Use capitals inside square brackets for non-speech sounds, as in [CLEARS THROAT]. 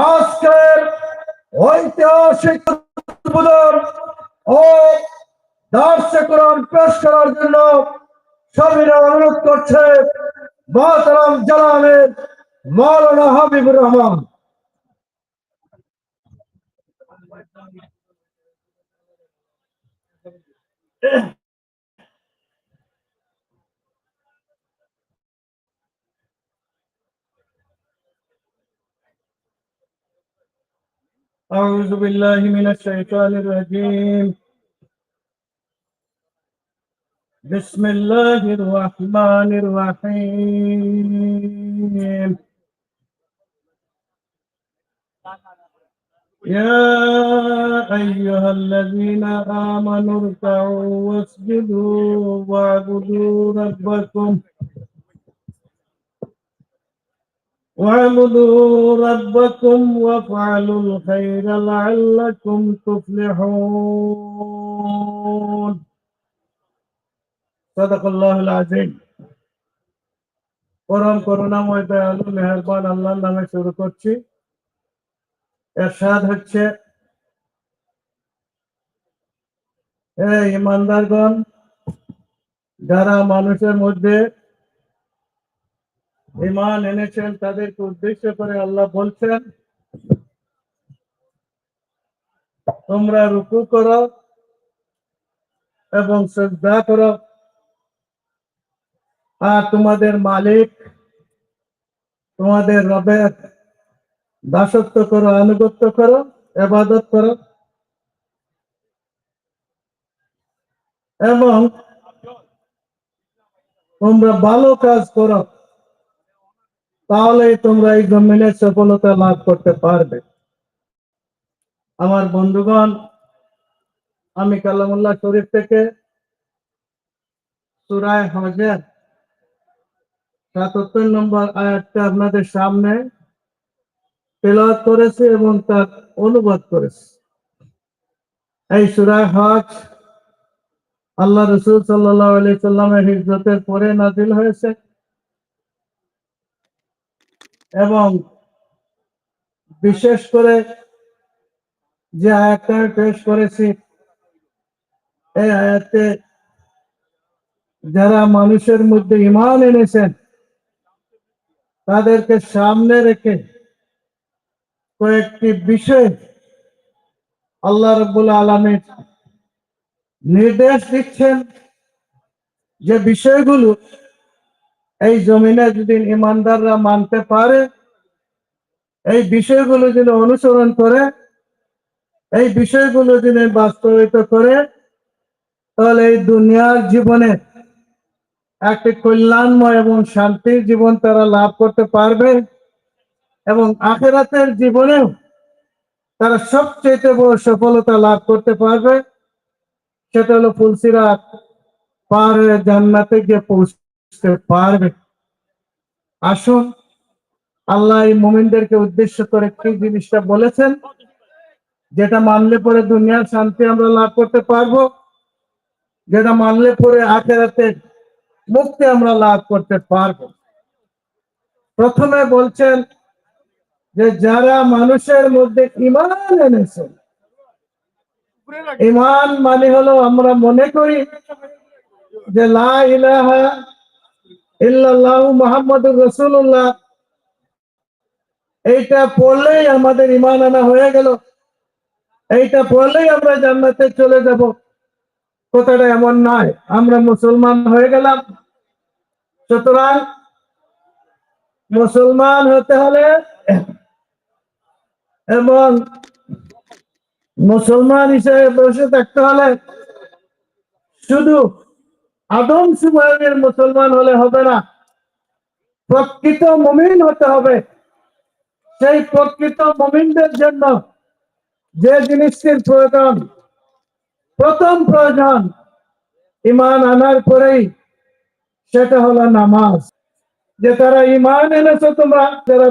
আজকের ঐতিহাসিক উদ্বোধন ও দার্সে কোরআন পেশ করার জন্য সবিরা অনুরোধ করছে মহতারাম জালামের মৌলানা হাবিবুর রহমান। [CLEARS THROAT] أعوذ بالله من الشيطان الرجيم. بسم الله الرحمن الرحيم. يا أيها الذين آمنوا اركعوا واسجدوا واعبدوا ربكم. واعبدوا ربكم وافعلوا الخير لعلكم تفلحون صدق الله العظيم পরম করুণাময় দয়ালু মেহরবান আল্লাহর নামে শুরু করছি এরশাদ হচ্ছে এ ইমানদারগণ যারা মানুষের মধ্যে ইমান এনেছেন, তাদেরকে উদ্দেশ্য করে আল্লাহ বলছেন, তোমরা রুকু করো এবং শ্রদ্ধা করো। আর তোমাদের মালিক, তোমাদের রবের দাসত্ব করো, আনুগত্য করো, এবাদত করো। এবং তোমরা ভালো কাজ করো। তাহলে তোমরা এই জমিনে সফলতা লাভ করতে পারবে। আমার বন্ধুগণ, আমি কালামুল্লাহ শরীফ থেকে সুরায় হজের সাতাত্তর নম্বর আয়াতটা আপনাদের সামনে তেলাওয়াত করেছে এবং তার অনুবাদ করেছে। এই সুরায় হজ আল্লাহ রসুল সাল্লাহ আলি সাল্লামের হিজরতের পরে নাজিল হয়েছে। এবং বিশেষ করে যে আয়াতটা পেশ করেছি, এই আয়াতে যারা মানুষের মধ্যে ইমান এনেছেন, তাদেরকে সামনে রেখে কয়েকটি বিষয় আল্লাহ রব্বুল আলমীর নির্দেশ দিচ্ছেন যে বিষয়গুলো এই জমিনে যদি ইমানদাররা মানতে পারে, এই বিষয়গুলো যদি অনুসরণ করে, এই বিষয়গুলো যদি বাস্তবায়িত করে, তাহলে এই দুনিয়ার জীবনে একটি কল্যাণময় এবং শান্তির জীবন তারা লাভ করতে পারবে এবং আখেরাতের জীবনেও তারা সবচেয়ে বড় সফলতা লাভ করতে পারবে। সেটা হলো ফুলসিরাত পার জান্নাতে গিয়ে পৌঁছতে পারবে? আসুন, আল্লাহ এই মোমিনদেরকে উদ্দেশ্য করে কি জিনিসটা বলেছেন, যেটা মানলে পরে দুনিয়ার শান্তি আমরা লাভ করতে পারব, যেটা মানলে পরে আখেরাতে মুক্তি আমরা লাভ করতে পারব। প্রথমে বলছেন যে যারা মানুষের মধ্যে ইমান এনেছে ইমান মানে হলো আমরা মনে করি যে লা ইলাহা ইল্লাল্লাহু মুহাম্মাদুর রাসূলুল্লাহ। এইটা পড়লেই আমাদের ইমান আনা হয়ে গেল। এইটা পড়লেই আমরা জান্নাতে চলে যাব। কথাটা এমন নয়, আমরা মুসলমান হয়ে গেলাম। সুতরাং মুসলমান হতে হলে এবং মুসলমান হিসেবে বসে থাকতে হলে শুধু আদম সুমানের মুসলমান হলে হবে না। প্রকৃত মমিন হতে হবে। সেই প্রকৃত মমিনদের জন্য যে জিনিসটির প্রয়োজন, প্রথম প্রয়োজন ইমান আনার পরেই সেটা হলো নামাজ। যে তারা ইমান এনেছো তোমরা, যারা